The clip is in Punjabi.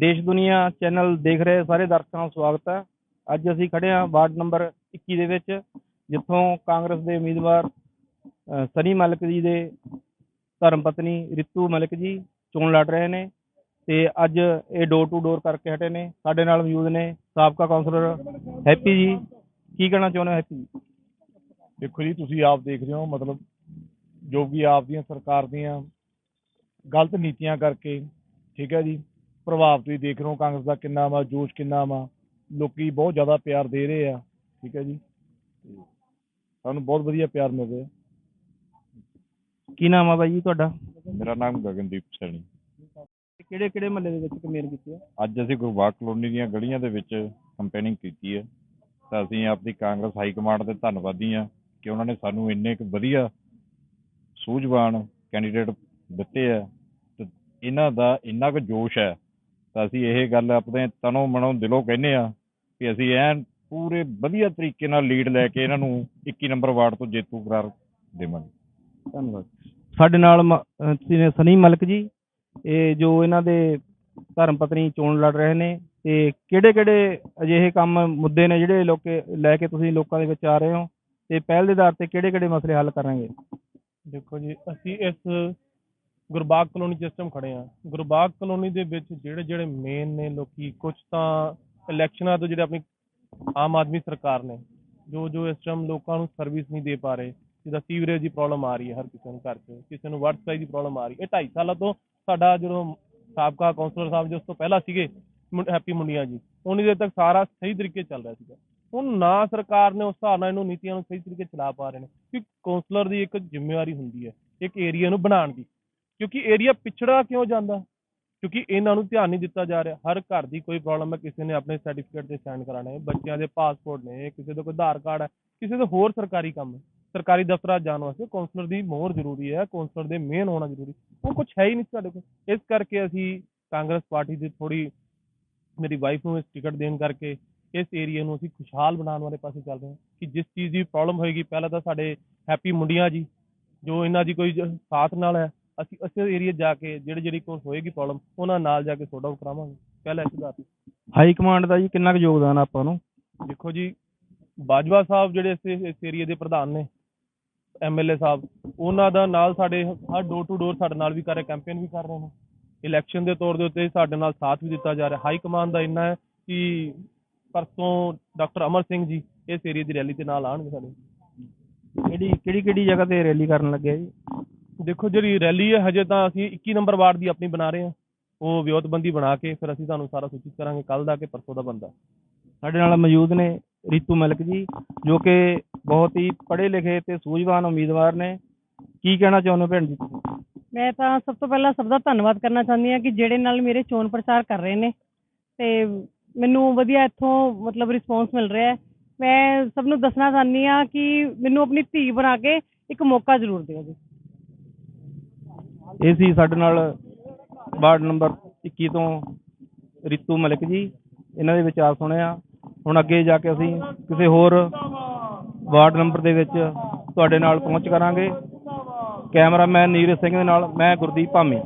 ਦੇਸ਼ ਦੁਨੀਆ ਚੈਨਲ ਦੇਖ ਰਹੇ ਸਾਰੇ ਦਰਸ਼ਕਾਂ ਨੂੰ ਸਵਾਗਤ ਹੈ। ਅੱਜ ਅਸੀਂ ਖੜੇ ਹਾਂ ਵਾਰਡ ਨੰਬਰ 21 ਦੇ ਵਿੱਚ, ਜਿੱਥੋਂ ਕਾਂਗਰਸ ਦੇ ਉਮੀਦਵਾਰ ਸਨੀ ਮਲਿਕ ਜੀ ਦੇ ਧਰਮ ਪਤਨੀ ਰਿਤੂ ਮਲਿਕ ਜੀ ਚੋਣ ਲੜ ਰਹੇ ਨੇ ਤੇ ਅੱਜ ਇਹ ਡੋਰ ਟੂ ਡੋਰ ਕਰਕੇ ਹਟੇ ਨੇ। ਸਾਡੇ ਨਾਲ ਮੌਜੂਦ ਨੇ ਸਾਬਕਾ ਕਾਉਂਸਲਰ ਹੈਪੀ ਜੀ। ਕੀ ਕਹਿਣਾ ਚਾਹੁੰਦੇ ਹੋ ਹੈਪੀ ਜੀ? ਦੇਖੋ ਜੀ, ਤੁਸੀਂ ਆਪ ਦੇਖ ਰਹੇ ਹੋ, ਮਤਲਬ ਜੋ ਕਿ ਆਪ ਦੀਆਂ ਸਰਕਾਰ ਦੀਆਂ ਗਲਤ ਨੀਤੀਆਂ ਕਰਕੇ, ਠੀਕ ਹੈ ਜੀ ਪ੍ਰਭਾਵ ਤੁਸੀਂ ਦੇਖ ਰਹੇ ਹੋ ਕਾਂਗਰਸ ਦਾ ਕਿੰਨਾ ਵਾ ਜੋਸ਼ ਕਿੰਨਾ ਵਾ। ਲੋਕੀ ਬਹੁਤ ਜ਼ਿਆਦਾ ਪਿਆਰ ਦੇ ਰਹੇ ਆ ਠੀਕ ਹੈ ਜੀ। ਸਾਨੂੰ ਬਹੁਤ ਵਧੀਆ ਪਿਆਰ ਮਿਲ ਰਿਹਾ। ਕੀ ਨਾਮ ਆ ਬਾਈ ਜੀ ਤੁਹਾਡਾ? ਮੇਰਾ ਨਾਮ ਗਗਨਦੀਪ ਸੈਣੀ। ਕਿਹੜੇ ਕਿਹੜੇ ਮਹੱਲੇ ਦੇ ਵਿੱਚ ਕਮੇਰ ਕੀਤੀ ਹੈ? ਅੱਜ ਅਸੀਂ ਗੁਰਬਾਗ ਕਲੋਨੀ ਦੀਆਂ ਗਲੀਆਂ ਦੇ ਵਿੱਚ ਕੰਪੇਨਿੰਗ ਕੀਤੀ ਹੈ। ਤਾਂ ਅਸੀਂ ਆਪਣੀ ਕਾਂਗਰਸ ਹਾਈ ਕਮਾਂਡ ਦੇ ਧੰਨਵਾਦੀ ਹਾਂ ਕਿ ਉਹਨਾਂ ਨੇ ਸਾਨੂੰ ਇੰਨੇ ਕੁ ਵਧੀਆ ਸੂਝਵਾਨ ਕੈਂਡੀਡੇਟ ਦਿੱਤੇ ਆ ਤੇ ਇਹਨਾਂ ਦਾ ਇੰਨਾ ਕੁ ਜੋਸ਼ ਹੈ ਤਾਂ ਅਸੀਂ ਇਹ ਗੱਲ ਆਪਣੇ ਤਨੋਂ ਮਨੋਂ ਦਿਲੋਂ ਕਹਿੰਦੇ ਆ ਕਿ ਅਸੀਂ ਐਨ ਪੂਰੇ ਵਧੀਆ ਤਰੀਕੇ ਨਾਲ ਲੀਡ ਲੈ ਕੇ ਇਹਨਾਂ ਨੂੰ 21 ਨੰਬਰ ਵਾਰਡ ਤੋਂ ਜੇਤੂ ਕਰਾਰ ਦੇਵਾਂਗੇ। ਧੰਨਵਾਦ। ਸਾਡੇ ਨਾਲ ਸਨੀ ਮਲਿਕ ਜੀ ਇਹ ਜੋ ਇਹਨਾਂ ਦੇ ਧਰਮ ਪਤਨੀ ਚੋਣ ਲੜ ਰਹੇ ਨੇ ਤੇ ਕਿਹੜੇ ਕਿਹੜੇ ਅਜਿਹੇ ਕੰਮ ਮੁੱਦੇ ਨੇ ਜਿਹੜੇ ਲੋਕੇ ਲੈ ਕੇ ਤੁਸੀਂ ਲੋਕਾਂ ਦੇ ਵਿੱਚ ਆ ਰਹੇ ਹੋ? ਤੇ ਪਹਿਲ ਦੇ ਆਧਾਰ ਤੇ ਕਿਹੜੇ ਕਿਹੜੇ ਮਸਲੇ ਹੱਲ ਕਰਾਂਗੇ ਦੇਖੋ ਜੀ ਅਸੀਂ ਇਸ ਗੁਰਬਾਗ ਕਲੋਨੀ 'ਚ ਟਾਈਮ ਖੜੇ ਆ ਗੁਰਬਾਗ ਕਲੋਨੀ ਦੇ ਵਿੱਚ ਜਿਹੜੇ ਜਿਹੜੇ ਮੇਨ ਨੇ ਲੋਕੀ ਕੁਝ ਤਾਂ ਇਲੈਕਸ਼ਨਾਂ ਤੋਂ ਜਿਹੜੇ ਆਪਣੀ ਆਮ ਆਦਮੀ ਸਰਕਾਰ ਨੇ, ਜੋ ਜੋ ਇਸ ਟਾਈਮ ਲੋਕਾਂ ਨੂੰ ਸਰਵਿਸ ਨਹੀਂ ਦੇ ਪਾ ਰਹੇ, ਜਿੱਦਾਂ ਸੀਵਰੇਜ ਦੀ ਪ੍ਰੋਬਲਮ ਆ ਰਹੀ ਹੈ ਹਰ ਕਿਸੇ ਨੂੰ ਘਰ 'ਚ, ਕਿਸੇ ਨੂੰ ਵਾਟਰ ਸਪਲਾਈ ਦੀ ਪ੍ਰੋਬਲਮ ਆ ਰਹੀ ਹੈ। ਇਹ 2.5 ਸਾਲਾਂ ਤੋਂ ਸਾਡਾ ਜਦੋਂ ਸਾਬਕਾ ਕਾਉਂਸਲਰ ਸਾਹਿਬ ਜੋ ਉਸ ਤੋਂ ਪਹਿਲਾਂ ਸੀਗੇ ਹੈਪੀ ਮੁੰਡੀਆਂ ਜੀ ਉਨੀ ਦੇਰ ਤੱਕ ਸਾਰਾ ਸਹੀ ਤਰੀਕੇ ਚੱਲ ਰਿਹਾ ਸੀਗਾ। ਹੁਣ ਨਾ ਸਰਕਾਰ ਨੇ ਉਸ ਹਿਸਾਬ ਨਾਲ ਇਹਨੂੰ ਨੀਤੀਆਂ ਨੂੰ ਸਹੀ ਤਰੀਕੇ ਚਲਾ ਪਾ ਰਹੇ ਨੇ ਕਿ ਕਾਉਂਸਲਰ ਦੀ ਇੱਕ ਜ਼ਿੰਮੇਵਾਰੀ ਹੁੰਦੀ ਹੈ, ਇੱਕ ਏਰੀਆ ਨੂੰ ਬਣਾਉਣ ਦੀ। ਕਿਉਂਕਿ ਏਰੀਆ ਪਿਛੜਾ ਕਿਉਂ ਜਾਂਦਾ? ਕਿਉਂਕਿ ਇਹਨਾਂ ਨੂੰ ਧਿਆਨ ਨਹੀਂ ਦਿੱਤਾ ਜਾ ਰਿਹਾ। ਹਰ ਘਰ ਦੀ ਕੋਈ ਪ੍ਰੋਬਲਮ ਹੈ, ਕਿਸੇ ਨੇ ਆਪਣੇ ਸਰਟੀਫਿਕੇਟ ਤੇ ਸਾਈਨ ਕਰਾਣੇ ਬੱਚਿਆਂ ਦੇ ਪਾਸਪੋਰਟ ਨੇ, ਕਿਸੇ ਦਾ ਕੋਈ ਆਧਾਰ ਕਾਰਡ ਹੈ, ਕਿਸੇ ਦਾ ਹੋਰ ਸਰਕਾਰੀ ਕੰਮ ਹੈ। ਸਰਕਾਰੀ ਦਫ਼ਤਰਾਂ ਜਾਣ ਵਾਸਤੇ ਕਾਉਂਸਲਰ ਦੀ ਮੋਹਰ ਜ਼ਰੂਰੀ ਹੈ ਕਾਉਂਸਲਰ ਦੇ ਮੇਨ ਹੋਣਾ ਜ਼ਰੂਰੀ। ਉਹ ਕੁਝ ਹੈ ਹੀ ਨਹੀਂ ਸਾਡੇ ਕੋਲ। ਇਸ ਕਰਕੇ ਅਸੀਂ ਕਾਂਗਰਸ ਪਾਰਟੀ ਦੀ ਥੋੜੀ ਮੇਰੀ ਵਾਈਫ ਨੂੰ ਇਸ ਟਿਕਟ ਦੇਣ ਕਰਕੇ ਇਸ ਏਰੀਆ ਨੂੰ ਅਸੀਂ ਖੁਸ਼ਹਾਲ ਬਣਾਉਣ ਵਾਲੇ ਪਾਸੇ ਚੱਲ ਰਹੇ ਹਾਂ ਕਿ ਜਿਸ ਚੀਜ਼ ਦੀ ਪ੍ਰੋਬਲਮ ਹੋਏਗੀ, ਪਹਿਲਾਂ ਤਾਂ ਸਾਡੇ ਹੈਪੀ ਮੁੰਡੀਆਂ ਜੀ, ਜੋ ਇਹਨਾਂ ਦੀ ਕੋਈ ਸਾਥ ਨਾਲ ਹੈ ਅਸੀਂ ਉਸੇ ਏਰੀਆ ਜਾ ਕੇ ਜਿਹੜੀ ਜਿਹੜੀ ਕੋਈ ਹੋਏਗੀ ਪ੍ਰੋਬਲਮ ਉਹਨਾਂ ਨਾਲ ਜਾ ਕੇ ਆਊਟ ਕਰਾਵਾਂਗੇ। ਪਹਿਲਾ ਇਸ ਦਾ ਹਾਈ ਕਮਾਂਡ ਦਾ ਜੀ ਕਿੰਨਾ ਕੁ ਯੋਗਦਾਨ ਆ ਆਪਾਂ ਨੂੰ? ਦੇਖੋ ਜੀ ਬਾਜਵਾ ਸਾਹਿਬ ਜਿਹੜੇ ਇਸ ਇਸ ਏਰੀਆ ਦੇ ਪ੍ਰਧਾਨ ਨੇ ਐਮਐਲਏ ਸਾਹਿਬ ਉਹਨਾਂ ਦਾ ਨਾਲ ਸਾਡੇ ਹਰ ਡੋਰ ਟੂ ਡੋਰ ਸਾਡੇ ਨਾਲ ਵੀ ਕਰ ਰਹੇ ਕੈਂਪੇਨ ਵੀ ਕਰ ਰਹੇ ਨੇ। ਇਲੈਕਸ਼ਨ ਦੇ ਤੌਰ ਦੇ ਉੱਤੇ ਸਾਡੇ ਨਾਲ ਸਾਥ ਵੀ ਦਿੱਤਾ ਜਾ ਰਿਹਾ। ਹਾਈ ਕਮਾਂਡ ਦਾ ਇੰਨਾ ਹੈ ਕਿ ਪਰਸੋਂ ਡਾਕਟਰ ਅਮਰ ਸਿੰਘ ਜੀ ਇਸ ਏਰੀਆ ਦੀ ਰੈਲੀ ਤੇ ਨਾਲ ਆਣਗੇ ਸਾਡੇ। ਕਿਹੜੀ ਕਿਹੜੀ ਕਿਹੜੀ ਜਗ੍ਹਾ ਤੇ ਰੈਲੀ ਕਰਨ ਲੱਗੇ ਜੀ? ਦੇਖੋ ਜਿਹੜੀ ਰੈਲੀ ਹੈ ਹਜੇ ਤਾਂ ਅਸੀਂ 21 ਨੰਬਰ ਵਾਰਡ ਦੀ ਆਪਣੀ ਬਣਾ ਰਹੇ ਹਾਂ। ਉਹ ਵਿਉਂਤਬੰਦੀ ਬਣਾ ਕੇ ਫਿਰ ਅਸੀਂ ਤੁਹਾਨੂੰ ਸਾਰਾ ਸੂਚਿਤ ਕਰਾਂਗੇ ਕੱਲ ਦਾ ਕਿ ਪਰਸੋਂ ਦਾ ਬੰਦਾ ਸਾਡੇ ਨਾਲ ਮੌਜੂਦ ਨੇ ਰੀਤੂ ਮਲਿਕ ਜੀ ਜੋ ਕਿ ਬਹੁਤ ਹੀ ਪੜ੍ਹੇ ਲਿਖੇ ਤੇ ਸੂਝਵਾਨ ਉਮੀਦਵਾਰ ਨੇ। ਕੀ ਕਹਿਣਾ ਚਾਹੁੰਦੇ ਹੋ ਭੈਣ ਜੀ ਤੁਸੀਂ? ਮੈਂ ਤਾਂ ਸਭ ਤੋਂ ਪਹਿਲਾਂ ਸਭ ਦਾ ਧੰਨਵਾਦ ਕਰਨਾ ਚਾਹੁੰਦੀ ਹਾਂ ਕਿ ਜਿਹੜੇ ਨਾਲ ਮੇਰੇ ਚੋਣ ਪ੍ਰਚਾਰ ਕਰ ਰਹੇ ਨੇ ਤੇ ਮੈਨੂੰ ਵਧੀਆ ਇੱਥੋਂ ਮਤਲਬ ਰਿਸਪੌਂਸ ਮਿਲ ਰਿਹਾ ਹੈ। ਮੈਂ ਸਭ ਨੂੰ ਦੱਸਣਾ ਚਾਹੁੰਦੀ ਹਾਂ ਕਿ ਮੈਨੂੰ ਆਪਣੀ ਧੀ ਬਣਾ ਕੇ ਇੱਕ ਮੌਕਾ ਜ਼ਰੂਰ ਦਿਓ ਜੀ। ਇਹ ਸੀ ਸਾਡੇ ਨਾਲ ਵਾਰਡ ਨੰਬਰ 21 ਤੋਂ ਰਿਤੂ ਮਲਿਕ ਜੀ। ਇਹਨਾਂ ਦੇ ਵਿਚਾਰ ਸੁਣਿਆ। ਹੁਣ ਅੱਗੇ ਜਾ ਕੇ ਅਸੀਂ ਕਿਸੇ ਹੋਰ ਵਾਰਡ ਨੰਬਰ ਦੇ ਵਿੱਚ ਤੁਹਾਡੇ ਨਾਲ ਪਹੁੰਚ ਕਰਾਂਗੇ। ਕੈਮਰਾਮੈਨ ਨੀਰਜ ਸਿੰਘ ਦੇ ਨਾਲ, ਮੈਂ ਗੁਰਦੀਪ ਭਾਮੀ।